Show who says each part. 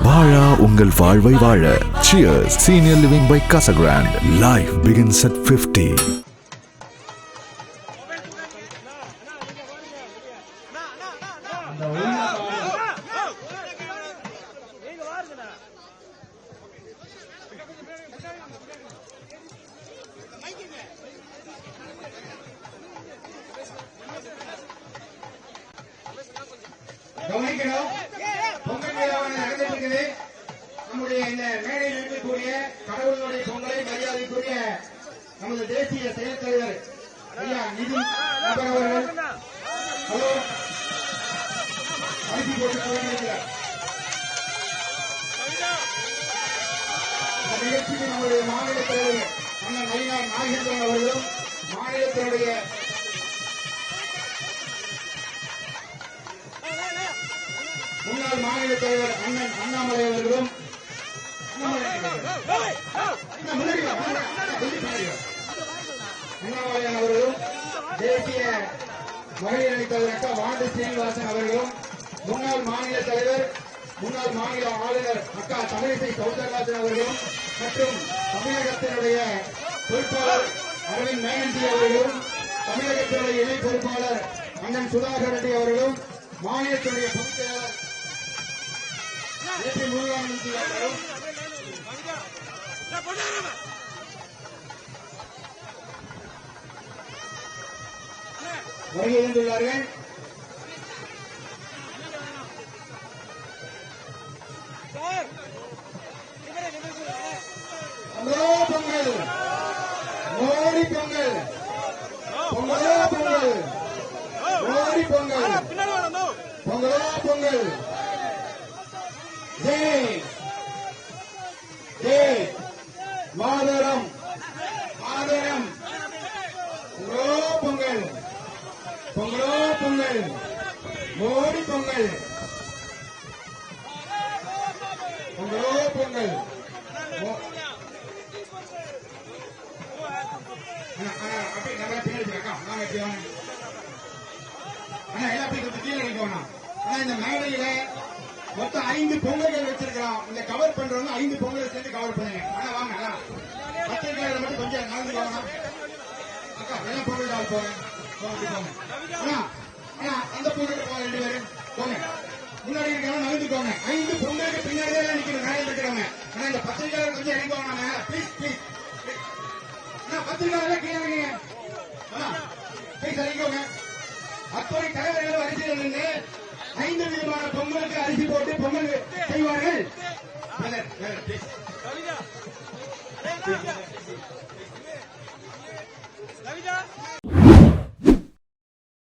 Speaker 1: வாழா உங்கள் வாழ்வை வாழ. Cheers senior living by Casagrand life begins at 50
Speaker 2: கவனிக்கணும் பொங்கல் விழாவானது நடந்துட்டு இருக்குது நம்முடைய இந்த மேடையில் இருக்கக்கூடிய கடவுளுடைய பொங்கலை மரியாதைக்குரிய நமது தேசிய செயல் தலைவர் ஐயா நிதின் நபர் அவர்கள். ஹலோ. அரிசி போட்டு துவங்கியிருக்கிறார் இந்த நிகழ்ச்சிக்கு நம்முடைய மாநில தலைவர் அண்ணன் நயினார் நாகேந்திரன் அவர்களும் மாநிலத்தினுடைய முன்னாள் மாநில தலைவர் அண்ணன் அண்ணாமலை அவர்களும் அண்ணாமலையான் அவர்களும் தேசிய மகளிர் அணி தலைவராக அக்கா வாண்டு சீனிவாசன் அவர்களும் முன்னாள் மாநில தலைவர் முன்னாள் மாநில ஆளுநர் அக்கா தமிழிசை சவுந்தரராஜன் அவர்களும் மற்றும் தமிழகத்தினுடைய பொறுப்பாளர் அரவிந்த் மேனன்ஜி அவர்களும் தமிழகத்தினுடைய இணை பொறுப்பாளர் அண்ணன் சுதாகர் ரெட்டி அவர்களும் மாநிலத்தினுடைய பொதுச் செயலாளர் ஏ பி முருகானந்தி அவர்களும் வருகை இருந்துள்ளார்கள் பொங்கலோ பொங்கல். மோடி பொங்கல். பொங்கலோ பொங்கல். மோடி பொங்கல். பொங்கலோ பொங்கல். ஜெய். ஜெய் மாதரம் மாதரம் பொங்கலோ பொங்கல் பொங்கலோ பொங்கல். மோடி பொங்கல். பொங்கலோ பொங்கல். மோ- அப்படியே பின்னாடி அக்கா, அண்ணா, எல்லாம் அப்படியே கீழே அண்ணா, இந்த மேடையில மொத்தம் ஐந்து பொங்கல்கள் வச்சிருக்கிறோம். இந்த கவர் பண்றவங்க ஐந்து பொங்கலை சேர்ந்து கவர் பண்ணுங்க. அண்ணா வாங்க பத்திரிகையாளர் மட்டும் கொஞ்சம் நடந்து போகணும் அக்கா எல்லாம் பொங்கல் கால் போங்க போங்க, அந்த பூக்கிட்ட போங்க ரெண்டு பேரும் முன்னாடி இருக்கிறவங்க நகர்ந்துக்கோங்க ஐந்து பொங்கலுக்கு பின்னாடியே நிக்கிற நியாயம் இருக்கிறவங்க ஆனா இந்த பத்திரிகையாளர் கொஞ்சம் இறங்கிக்கோங்க நாங்க ப்ளீஸ் ப்ளீஸ் ஆனா பத்திரிகையாளர் கீழே இறங்குங்க. ப்ளீஸ் இறங்கிக்கோங்க. அத்துறை தலைவர்கள் வரிசையில் நின்று ஐந்து விதமான பொங்கலுக்கு அரிசி போட்டு பொங்கல் செய்வார்கள். ப்ளீஸ்